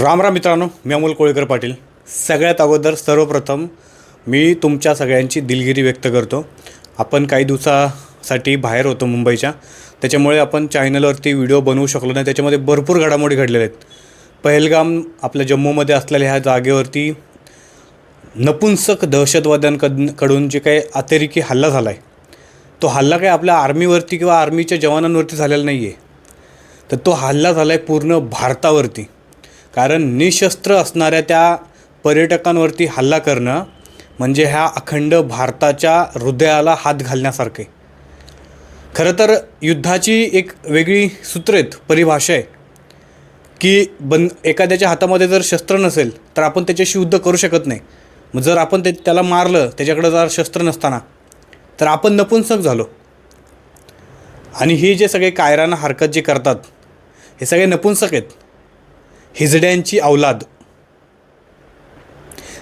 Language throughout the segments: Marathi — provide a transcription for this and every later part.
राम राम मित्रांनो मी अमोल कोळेकर पाटील. सगळ्यात अगोदर सर्वप्रथम मी तुमच्या सगळ्यांची दिलगिरी व्यक्त करतो. आपण काही दिवसासाठी बाहेर होतो मुंबईच्या. त्याच्यामुळे आपण चॅनलवरती व्हिडिओ बनवू शकलो नाही. त्याच्यामध्ये भरपूर घडामोडी घडलेल्या आहेत. पहलगाम आपल्या जम्मूमध्ये असलेल्या ह्या जागेवरती नपुंसक दहशतवाद्यांकडून जे काही अतिरेकी हल्ला झाला आहे तो हल्ला काही आपल्या आर्मीवरती किंवा आर्मीच्या जवानांवरती झालेला नाही आहे तर तो हल्ला झाला आहे पूर्ण भारतावरती. कारण निशस्त्र असणाऱ्या त्या पर्यटकांवरती हल्ला करणं म्हणजे ह्या अखंड भारताच्या हृदयाला हात घालण्यासारखे खरं तर युद्धाची एक वेगळी सूत्र आहेत परिभाषा आहे की बन एखाद्याच्या हातामध्ये जर शस्त्र नसेल तर आपण त्याच्याशी युद्ध करू शकत नाही. मग जर आपण ते त्याला मारलं त्याच्याकडं जर शस्त्र नसताना तर आपण नपुंसक झालो. आणि हे जे सगळे कायराना हरकत जे करतात हे सगळे नपुंसक आहेत. हिजड्यांची अवलाद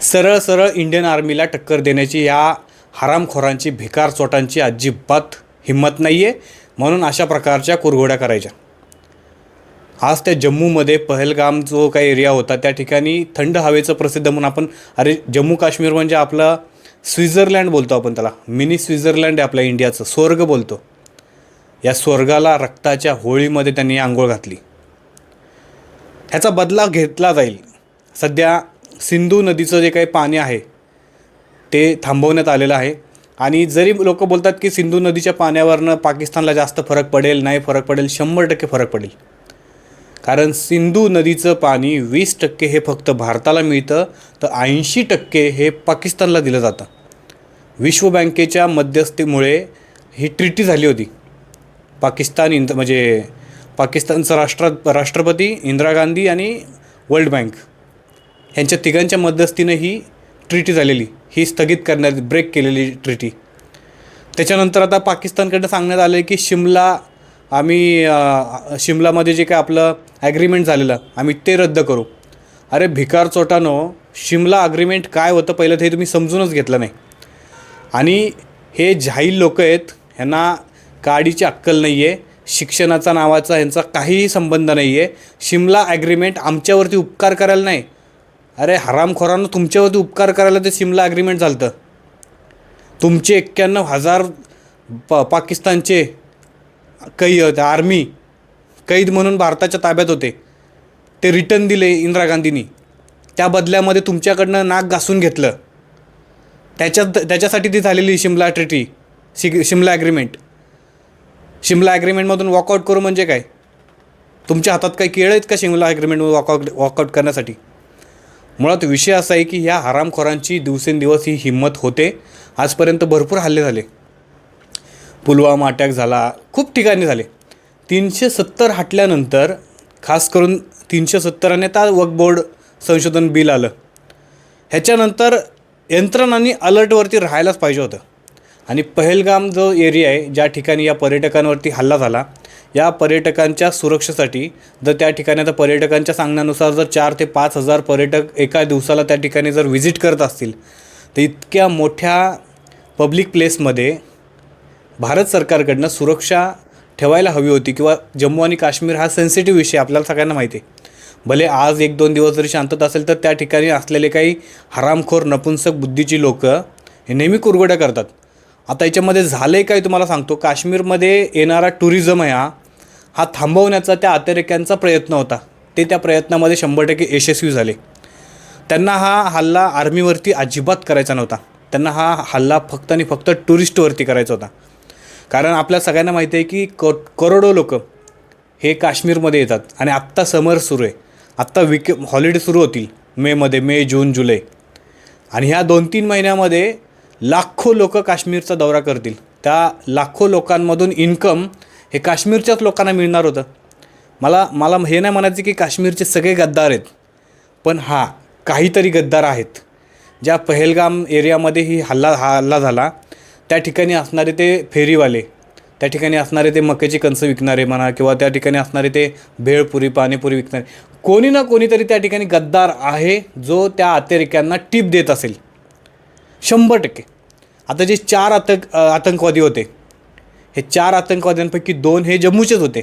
सरळ सरळ इंडियन आर्मीला टक्कर देण्याची या हरामखोरांची भिकार चोटांची अजिबात हिंमत नाही आहे म्हणून अशा प्रकारच्या कुरघोड्या करायच्या. आज त्या जम्मूमध्ये पहलगाम जो काही एरिया होता त्या ठिकाणी थंड हवेचं प्रसिद्ध म्हणून आपण अरे जम्मू काश्मीर म्हणजे आपलं स्वित्झर्लँड बोलतो आपण त्याला. मिनी स्वित्झर्लँड आहे आपल्या इंडियाचं स्वर्ग बोलतो. या स्वर्गाला रक्ताच्या होळीमध्ये त्यांनी आंघोळ घातली. ह्याचा बदला घेतला जाईल. सध्या सिंधू नदीचं जे काही पाणी आहे ते थांबवण्यात आलेलं आहे. आणि जरी लोक बोलतात की सिंधू नदीच्या पाण्यावरनं पाकिस्तानला जास्त फरक पडेल नाही फरक पडेल शंभर टक्के फरक पडेल. कारण सिंधू नदीचं पाणी वीस टक्के हे फक्त भारताला मिळतं तर ऐंशी टक्के हे पाकिस्तानला दिलं जातं. विश्व बँकेच्या मध्यस्थीमुळे ही ट्रिटी झाली होती. पाकिस्तान इंद म्हणजे पाकिस्तानचं राष्ट्र राष्ट्रपती इंदिरा गांधी आणि वर्ल्ड बँक ह्यांच्या तिघांच्या मध्यस्थीनं ही ट्रिटी झालेली. ही स्थगित करण्यात ब्रेक केलेली ट्रिटी. त्याच्यानंतर आता पाकिस्तानकडनं सांगण्यात आलं आहे की शिमला आम्ही शिमलामध्ये जे काय आपलं ॲग्रीमेंट झालेलं आम्ही ते रद्द करू. अरे भिकार चोटानो शिमला अग्रीमेंट काय होतं पहिलं ते तुम्ही समजूनच घेतलं नाही. आणि हे जाहील लोक आहेत ह्यांना काडीची अक्कल नाही आहे शिक्षणाचा नावाचा यांचा काहीही संबंध नाही आहे शिमला ॲग्रीमेंट आमच्यावरती उपकार करायला नाही. अरे हरामखोरांना तुमच्यावरती उपकार करायला ते शिमला ॲग्रीमेंट झालं होतं. तुमचे एक्क्याण्णव हजार प पाकिस्तानचे कैद आर्मी कैद म्हणून भारताच्या ताब्यात होते. ते रिटर्न दिले इंदिरा गांधींनी. त्या बदल्यामध्ये तुमच्याकडनं नाक घासून घेतलं. त्याच्यात त्याच्यासाठी ती झालेली शिमला ट्रिटी शि शिमला ॲग्रीमेंट शिमला ॲग्रीमेंटमधून वॉकआउट करू म्हणजे काय? तुमच्या हातात काही केळ आहेत का शिमला ॲग्रीमेंटमधून वॉकआउट वॉकआउट करण्यासाठी? मुळात विषय असा आहे की ह्या हरामखोरांची दिवसेंदिवस ही हिंमत होते. आजपर्यंत भरपूर हल्ले झाले. पुलवामा अटॅक झाला. खूप ठिकाणी झाले. तीनशे सत्तर हटल्यानंतर खास करून तीनशे सत्तर आणि वकबोर्ड वक्फ बोर्ड संशोधन बिल आलं. ह्याच्यानंतर यंत्रणांनी अलर्टवरती राहायलाच पाहिजे होतं. आणि पहलगाम जो एरिया आहे ज्या ठिकाणी या पर्यटकांवरती हल्ला झाला या पर्यटकांच्या सुरक्षेसाठी जर त्या ठिकाणी आता पर्यटकांच्या सांगण्यानुसार जर चार ते पाच हजार पर्यटक एका दिवसाला त्या ठिकाणी जर व्हिजिट करत असतील तर इतक्या मोठ्या पब्लिक प्लेसमध्ये भारत सरकारकडनं सुरक्षा ठेवायला हवी होती किंवा जम्मू आणि काश्मीर हा सेन्सिटिव्ह विषय आपल्याला सगळ्यांना माहिती आहे. भले आज एक दोन दिवस जरी शांतता असेल तर त्या ठिकाणी असलेले काही हरामखोर नपुंसक बुद्धीची लोकं हे नेहमी कुरगोड्या करतात. आता याच्यामध्ये झालं आहे काय तुम्हाला सांगतो? काश्मीरमध्ये येणारा टुरिझम आहे हा. हा थांबवण्याचा त्या अतिरेक्यांचा प्रयत्न होता. ते त्या प्रयत्नामध्ये शंभर टक्के यशस्वी झाले. त्यांना हा हल्ला आर्मीवरती अजिबात करायचा नव्हता. त्यांना हा हल्ला फक्त आणि फक्त टुरिस्टवरती करायचा होता. कारण आपल्या सगळ्यांना माहिती आहे की क करोडो लोक हे काश्मीरमध्ये येतात. आणि आत्ता समर सुरू आहे. आत्ता विके हॉलिडे सुरू होतील. मेमध्ये मे जून जुलै. आणि ह्या दोन तीन महिन्यामध्ये लाखो लोक काश्मीरचा दौरा करतील. त्या लाखो लोकांमधून इन्कम हे काश्मीरच्याच लोकांना मिळणार होतं. मला मला हे नाही म्हणायचं की काश्मीरचे सगळे गद्दार आहेत. पण हा काहीतरी गद्दार आहेत. ज्या पहलगाम एरियामध्ये ही हल्ला हा हल्ला झाला त्या ठिकाणी असणारे ते फेरीवाले त्या ठिकाणी असणारे ते मक्याची कणसं विकणारे म्हणा किंवा त्या ठिकाणी असणारे ते भेळपुरी पाणीपुरी विकणारे कोणी ना कोणीतरी त्या ठिकाणी गद्दार आहे जो त्या अतिरेक्यांना टीप देत असेल. शंभर टक्के. आता जे चार आतंक आतंकवादी होते हे चार आतंकवाद्यांपैकी दोन हे जम्मूचेच होते.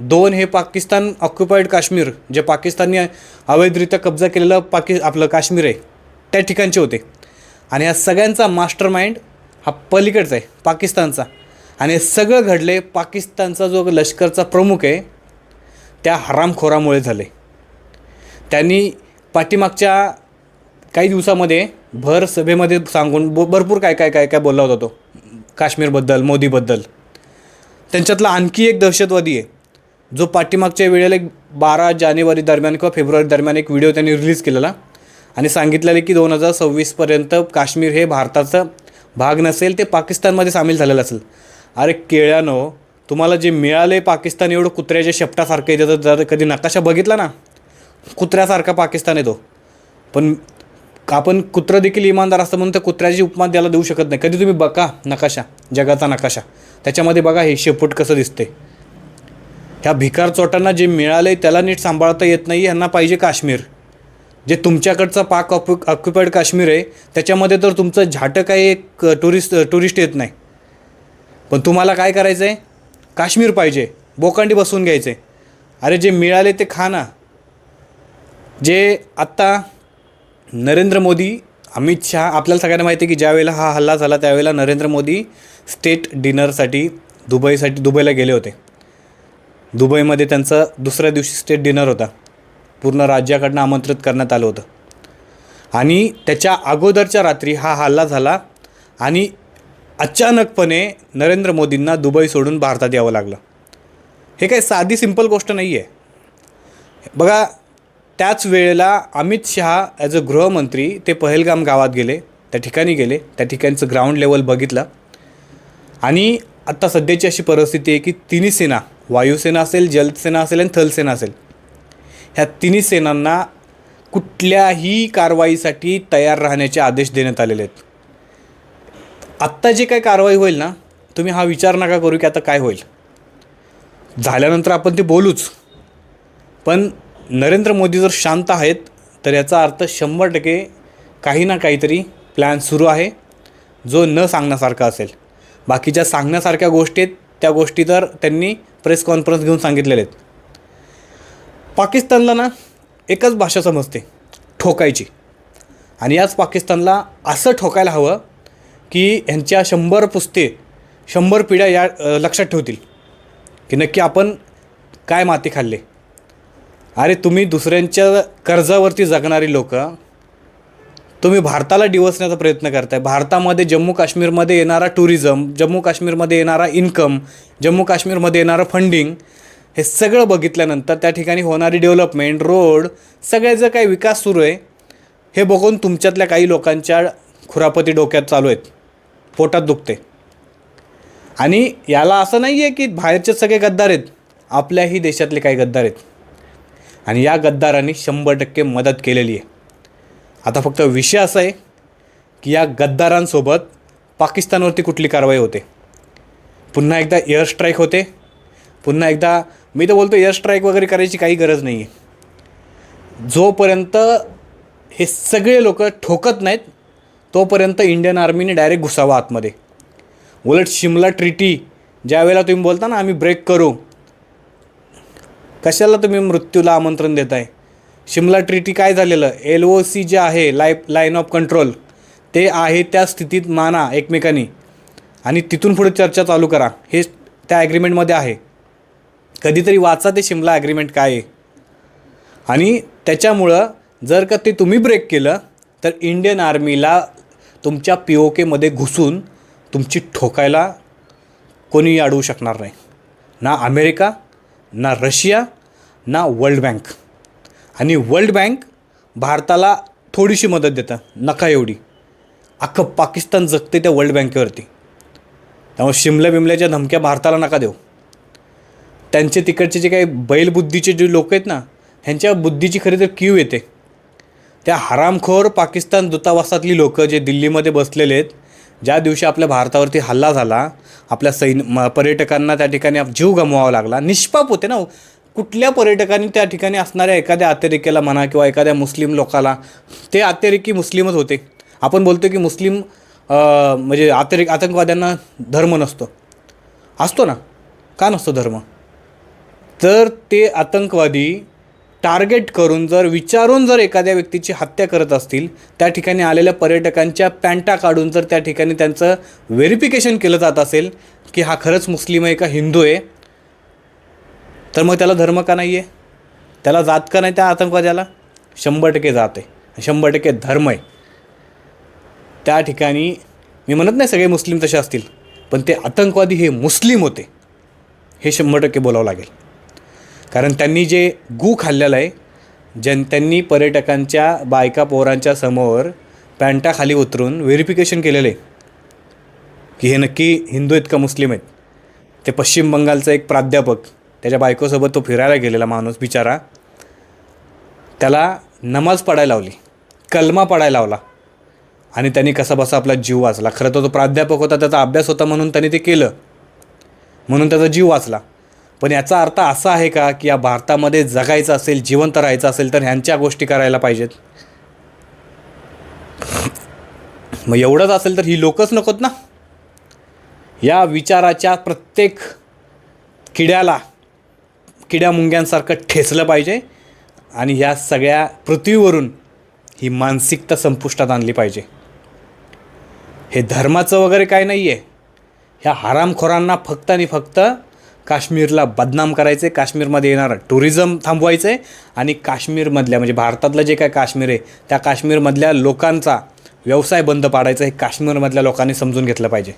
दोन हे पाकिस्तान ऑक्युपाईड काश्मीर जे पाकिस्तानने अवैधरित्या कब्जा केलेलं पाकि आपलं काश्मीर आहे त्या ठिकाणचे होते. आणि या सगळ्यांचा मास्टर माइंड हा पलीकडचा आहे पाकिस्तानचा. आणि हे सगळं घडले पाकिस्तानचा जो लष्करचा प्रमुख आहे त्या हरामखोरामुळे झाले. त्यांनी पाठीमागच्या काही दिवसामध्ये भर सभेमध्ये सांगून ब भरपूर काय काय काय काय बोलला होता तो. काश्मीरबद्दल मोदीबद्दल. त्यांच्यातला आणखी एक दहशतवादी आहे. जो पाठीमागच्या वेळेला एक बारा जानेवारी दरम्यान किंवा फेब्रुवारी दरम्यान एक व्हिडिओ त्यांनी रिलीज केलेला आणि सांगितलेलं की दोन हजार सव्वीसपर्यंत काश्मीर हे भारताचा भाग नसेल ते पाकिस्तानमध्ये सामील झालेलं असेल. अरे केळ्यानो तुम्हाला जे मिळाले पाकिस्तान एवढं कुत्र्याच्या शेपटासारखं येतं तर जर कधी नकाशा बघितला ना कुत्र्यासारखा पाकिस्तान येतो पण आपण कुत्रं देखील इमानदार असतं म्हणून त्या कुत्र्याची उपमा त्याला देऊ शकत नाही. कधी तुम्ही बघा नकाशा जगाचा नकाशा. त्याच्यामध्ये बघा हे शेपूट कसं दिसते ह्या भिकार चोटांना जे मिळालं आहे त्याला नीट सांभाळता येत नाही यांना पाहिजे काश्मीर. जे तुमच्याकडचं पाक ऑक्यु ऑक्युपाईड काश्मीर आहे त्याच्यामध्ये तर तुमचं झाटं काही एक टुरिस्ट टुरिस्ट येत नाही. पण तुम्हाला काय करायचं आहे काश्मीर पाहिजे. बोकांडी घ्यायचं घ्यायचे अरे जे मिळाले ते खा ना. जे आत्ता नरेंद्र मोदी अमित शहा आपल्याला सगळ्यांना माहिती आहे की ज्यावेळेला हा हल्ला झाला त्यावेळेला नरेंद्र मोदी स्टेट डिनरसाठी दुबईसाठी दुबईला गेले होते. दुबईमध्ये त्यांचं दुसऱ्या दिवशी स्टेट डिनर होता. पूर्ण राज्याकडनं आमंत्रित करण्यात आलं होतं. आणि त्याच्या अगोदरच्या रात्री हा हल्ला झाला आणि अचानकपणे नरेंद्र मोदींना दुबई सोडून भारतात यावं लागलं. हे काही साधी सिंपल गोष्ट नाही आहे बघा त्याच वेळेला अमित शहा ॲज अ गृहमंत्री ते पहलगाम गावात गेले. त्या ठिकाणी गेले. त्या ठिकाणचं ग्राउंड लेवल बघितलं. आणि आत्ता सध्याची अशी परिस्थिती आहे की तिन्ही सेना वायुसेना असेल जलसेना असेल आणि थलसेना असेल ह्या तिन्ही सेनांना कुठल्याही कारवाईसाठी तयार राहण्याचे आदेश देण्यात आलेले आहेत. आत्ता जे काही कारवाई होईल ना तुम्ही हा विचार नका करू की आता काय होईल. झाल्यानंतर आपण ते बोलूच. पण नरेंद्र मोदी जर शांत आहेत तर याचा अर्थ शंभर टक्के काही ना काहीतरी प्लॅन सुरू आहे जो न सांगण्यासारखा असेल. बाकीच्या सांगण्यासारख्या गोष्टी आहेत त्या गोष्टी तर त्यांनी प्रेस कॉन्फरन्स घेऊन सांगितलेल्या आहेत. पाकिस्तानला ना एकच भाषा समजते ठोकायची. आणि याच पाकिस्तानला असं ठोकायला हवं की ह्यांच्या शंभर पुस्ते शंभर पिढ्या या लक्षात ठेवतील की नक्की आपण काय माती खाल्ले. अरे तुम्ही दुसऱ्यांच्या कर्जावरती जगणारी लोक तुम्ही भारताला डिवसण्याचा प्रयत्न करताय. भारतामध्ये जम्मू काश्मीरमध्ये येणारा टुरिझम जम्मू काश्मीरमध्ये येणारा इन्कम जम्मू काश्मीरमध्ये येणारं फंडिंग हे सगळं बघितल्यानंतर त्या ठिकाणी होणारी डेव्हलपमेंट रोड सगळ्याचा काही विकास सुरू आहे. हे बघून तुमच्यातल्या काही लोकांच्या खुरापती डोक्यात चालू आहेत. पोटात दुखते. आणि याला असं नाही आहे की बाहेरचे सगळे गद्दार आहेत. आपल्याही देशातले काही गद्दार आहेत. आणि या गद्दारांनी शंभर टक्के मदत केलेली आहे. आता फक्त विषय असा आहे की या गद्दारांसोबत पाकिस्तानवरती कुठली कारवाई होते? पुन्हा एकदा एअर स्ट्राईक होते. पुन्हा एकदा मी तर बोलतो एअर स्ट्राईक वगैरे करायची काही गरज नाही आहे जोपर्यंत हे सगळे लोक ठोकत नाहीत तोपर्यंत इंडियन आर्मीने डायरेक्ट घुसावं आतमध्ये. उलट शिमला ट्रिटी ज्या वेळेला तुम्ही बोलता ना आम्ही ब्रेक करू. कशाला तुम्ही मृत्यूला आमंत्रण देताय? शिमला ट्रिटी काय झालेलं? एल ओ सी जे आहे लाईफ लाईन ऑफ कंट्रोल. ते आहे त्या स्थितीत माना एकमेकांनी. आणि तिथून पुढे चर्चा चालू करा. हे त्या ॲग्रीमेंटमध्ये आहे. कधीतरी वाचा ते शिमला ॲग्रीमेंट काय आहे. आणि त्याच्यामुळं जर का ते तुम्ही ब्रेक केलं तर इंडियन आर्मीला तुमच्या पी ओ केमध्ये घुसून तुमची ठोकायला कोणी अडवू शकणार नाही. ना अमेरिका ना रशिया ना वर्ल्ड बँक. आणि वर्ल्ड बँक भारताला थोडीशी मदत देतं नका एवढी. अख्खं पाकिस्तान जगते त्या वर्ल्ड बँकेवरती. त्यामुळे शिमल्या बिमल्याच्या धमक्या भारताला नका देऊ. त्यांचे तिकडचे जे काही बैलबुद्धीचे जे लोक आहेत ना ह्यांच्या बुद्धीची खरी तर क्यू येते. त्या हरामखोर पाकिस्तान दूतावासातली लोकं जे दिल्लीमध्ये बसलेले आहेत ज्या दिवशी आपल्या भारतावरती हल्ला झाला आपल्या सैन म पर्यटकांना त्या ठिकाणी आप- जीव गमवावा लागला. निष्पाप होते ना हो. कुठल्या पर्यटकांनी त्या ठिकाणी असणाऱ्या एखाद्या अतिरेकेला म्हणा किंवा एखाद्या मुस्लिम लोकाला ते अतिरेकी मुस्लिमच होते. आपण बोलतो की मुस्लिम म्हणजे अतिरेक आतंकवाद्यांना धर्म नसतो. असतो ना? का नसतो धर्म? तर ते आतंकवादी टार्गेट करून जर विचारून जर एखाद्या व्यक्तीची हत्या करत असतील त्या ठिकाणी आलेल्या पर्यटकांच्या पॅन्टा काढून जर त्या ठिकाणी त्यांचं व्हेरिफिकेशन केलं जात असेल की हा खरंच मुस्लिम आहे का हिंदू आहे तर मग त्याला धर्म का नाही आहे त्याला जात का नाही त्या आतंकवाद्याला? शंभर टक्के जात आहे. शंभर टक्के धर्म आहे. त्या ठिकाणी मी म्हणत नाही सगळे मुस्लिम तसे असतील पण ते आतंकवादी हे मुस्लिम होते हे शंभर टक्के बोलावं लागेल. कारण त्यांनी जे गू खाल्लेलं आहे ज्यां त्यांनी पर्यटकांच्या बायका पोरांच्या समोर पॅन्टाखाली उतरून व्हेरिफिकेशन केलेलं आहे. की हे नक्की हिंदू आहेत का मुस्लिम आहेत? ते पश्चिम बंगालचा एक प्राध्यापक त्याच्या बायकोसोबत तो फिरायला गेलेला माणूस बिचारा. त्याला नमाज पडायला लावली कलमा पडायला लावला. आणि त्यांनी कसा बसा आपला जीव वाचला. खरं तर तो प्राध्यापक होता त्याचा अभ्यास होता म्हणून त्यांनी ते केलं. म्हणून त्याचा जीव वाचला. पण याचा अर्थ असा आहे का की या भारतामध्ये जगायचं असेल जिवंत राहायचं असेल तर ह्यांच्या गोष्टी करायला पाहिजेत. मग एवढंच असेल तर ही लोकच नकोत ना. या विचाराच्या प्रत्येक किड्याला किड्या मुंग्यांसारखं ठेचलं पाहिजे आणि ह्या सगळ्या पृथ्वीवरून ही मानसिकता संपुष्टात आणली पाहिजे. हे धर्माचं वगैरे काय नाही आहे ह्या हरामखोरांना फक्त आणि फक्त काश्मीरला बदनाम करायचं आहे काश्मीरमध्ये येणारं टुरिझम थांबवायचं आहे आणि काश्मीरमधल्या म्हणजे भारतातलं जे काय काश्मीर आहे त्या काश्मीरमधल्या लोकांचा व्यवसाय बंद पाडायचा हे काश्मीरमधल्या लोकांनी समजून घेतलं पाहिजे.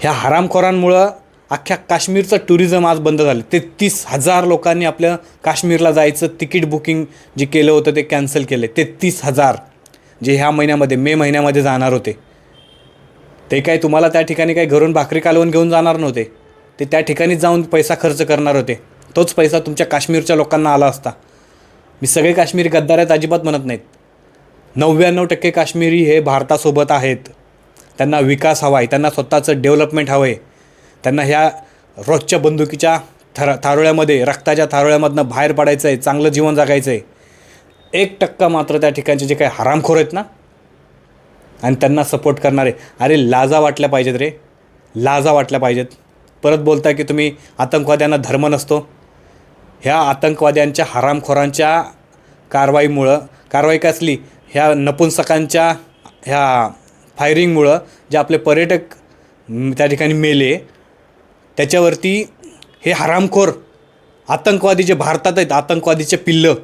ह्या हरामखोरांमुळं अख्ख्या काश्मीरचं टुरिझम आज बंद झालं. ते तीस हजार लोकांनी आपल्या काश्मीरला जायचं तिकीट बुकिंग जे केलं होतं ते कॅन्सल केलं ते तीस हजार जे ह्या महिन्यामध्ये मे महिन्यामध्ये जाणार होते. ते काय तुम्हाला त्या ठिकाणी काही घरून भाकरी कालवून घेऊन जाणार नव्हते. ते त्या ठिकाणीच जाऊन पैसा खर्च करणार होते. तोच पैसा तुमच्या काश्मीरच्या लोकांना आला असता. मी सगळे काश्मीरी गद्दार आहेत अजिबात म्हणत नाहीत. नव्याण्णव टक्के काश्मीरी हे भारतासोबत आहेत. त्यांना विकास हवा आहे त्यांना स्वतःचं डेव्हलपमेंट हवं आहे त्यांना ह्या रोजच्या बंदुकीच्या थर थारोळ्यामध्ये रक्ताच्या थारोळ्यामधनं बाहेर पडायचं आहे चांगलं जीवन जगायचं आहे एक टक्का मात्र त्या ठिकाणचे जे काही हरामखोर आहेत ना आणि त्यांना सपोर्ट करणारे. अरे लाजा वाटल्या पाहिजेत रे. लाजा वाटल्या पाहिजेत. परत बोलताय की तुम्ही आतंकवाद्यांना धर्म नसतो. ह्या आतंकवाद्यांच्या हरामखोरांच्या कारवाईमुळं कारवाई कसली? ह्या नपुंसकांच्या ह्या फायरिंगमुळं जे आपले पर्यटक त्या ठिकाणी मेले त्याच्यावरती हे हरामखोर आतंकवादी जे भारतात आहेत आतंकवादीचे पिल्लं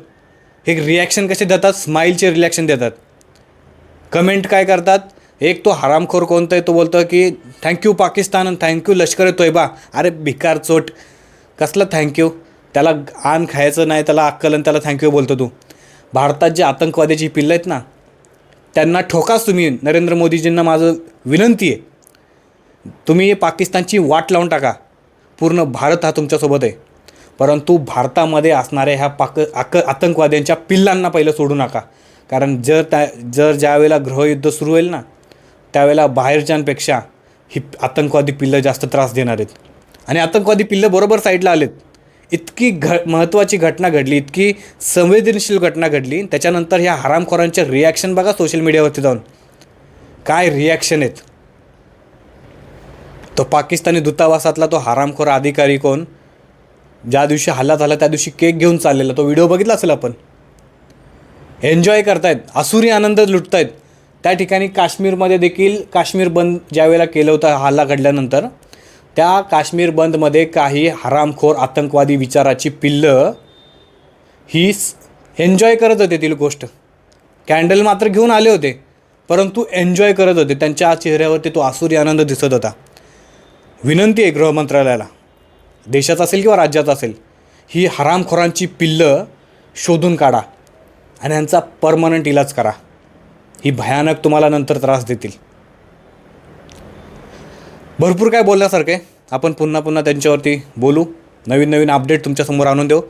हे रिॲक्शन कसे देतात? स्माईलचे रिॲक्शन देतात. कमेंट काय करतात? एक तो हरामखोर कोणता आहे तो बोलतो की थँक्यू पाकिस्तान आणि थँक्यू लष्कर ए तोयबा. अरे भिकार चोट. कसलं थँक्यू त्याला आण खायचं नाही त्याला अक्कल आणि त्याला थँक्यू बोलतो तू. भारतात जे आतंकवाद्याची पिल्लं आहेत ना त्यांना ठोकाच तुम्ही. नरेंद्र मोदीजींना माझं विनंती आहे. तुम्ही पाकिस्तानची वाट लावून टाका. पूर्ण भारत हा तुमच्यासोबत आहे. परंतु भारतामध्ये असणाऱ्या ह्या पाक आक आतंकवाद्यांच्या पिल्लांना पहिलं सोडू नका. कारण जर त्या जर ज्यावेळेला गृहयुद्ध सुरू होईल ना त्यावेळेला बाहेरच्यांपेक्षा ही आतंकवादी पिल्लं जास्त त्रास देणार आहेत. आणि आतंकवादी पिल्लं बरोबर साईडला आलेत. इतकी घ महत्त्वाची घटना घडली इतकी संवेदनशील घटना घडली त्याच्यानंतर ह्या हरामखोरांचे रिॲक्शन बघा सोशल मीडियावरती जाऊन. काय रिॲक्शन आहेत? तो पाकिस्तानी दूतावासातला तो हरामखोर अधिकारी कोण? ज्या दिवशी हल्ला झाला त्या दिवशी केक घेऊन चाललेला. तो व्हिडिओ बघितला असेल आपण? एन्जॉय करतायत असुरी आनंद लुटतायत. त्या ठिकाणी काश्मीरमध्ये देखील काश्मीर बंद ज्यावेळेला केलं होतं हल्ला घडल्यानंतर त्या काश्मीर बंदमध्ये काही हरामखोर आतंकवादी विचाराची पिल्लं ही एन्जॉय करत होते ती गोष्ट. कॅन्डल मात्र घेऊन आले होते परंतु एन्जॉय करत होते. त्यांच्या चेहऱ्यावरती तो आसुरी आनंद दिसत होता. विनंती आहे गृहमंत्रालयाला देशात असेल किंवा राज्यात असेल ही हरामखोरांची पिल्लं शोधून काढा. आणि ह्यांचा परमनंट इलाज करा. ही भयानक तुम्हाला नंतर त्रास देतील. भरपूर काय बोलल्यासारखे आपण पुन्हा पुन्हा त्यांच्यावरती बोलू. नवीन नवीन अपडेट तुमच्यासमोर आणून देऊ.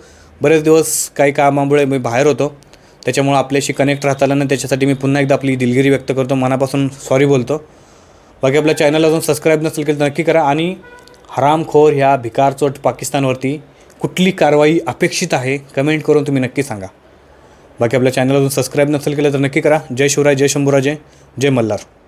बरेच दिवस काही कामामुळे मी बाहेर होतो. त्याच्यामुळं आपल्याशी कनेक्ट राहता आलं नाही त्याच्यासाठी मी पुन्हा एकदा आपली दिलगिरी व्यक्त करतो. मनापासून सॉरी बोलतो. बाकी आपल्या चॅनल अजून सबस्क्राईब नसेल केलं तर नक्की करा. आणि हरामखोर ह्या भिकारचोट पाकिस्तानवरती कुठली कारवाई अपेक्षित आहे? कमेंट करून तुम्ही नक्की सांगा. बाकी आपल्या चॅनल अजून सबस्क्राईब नसेल केलं तर नक्की करा. जय शिवराय जय शंभूराजे जय मल्हार.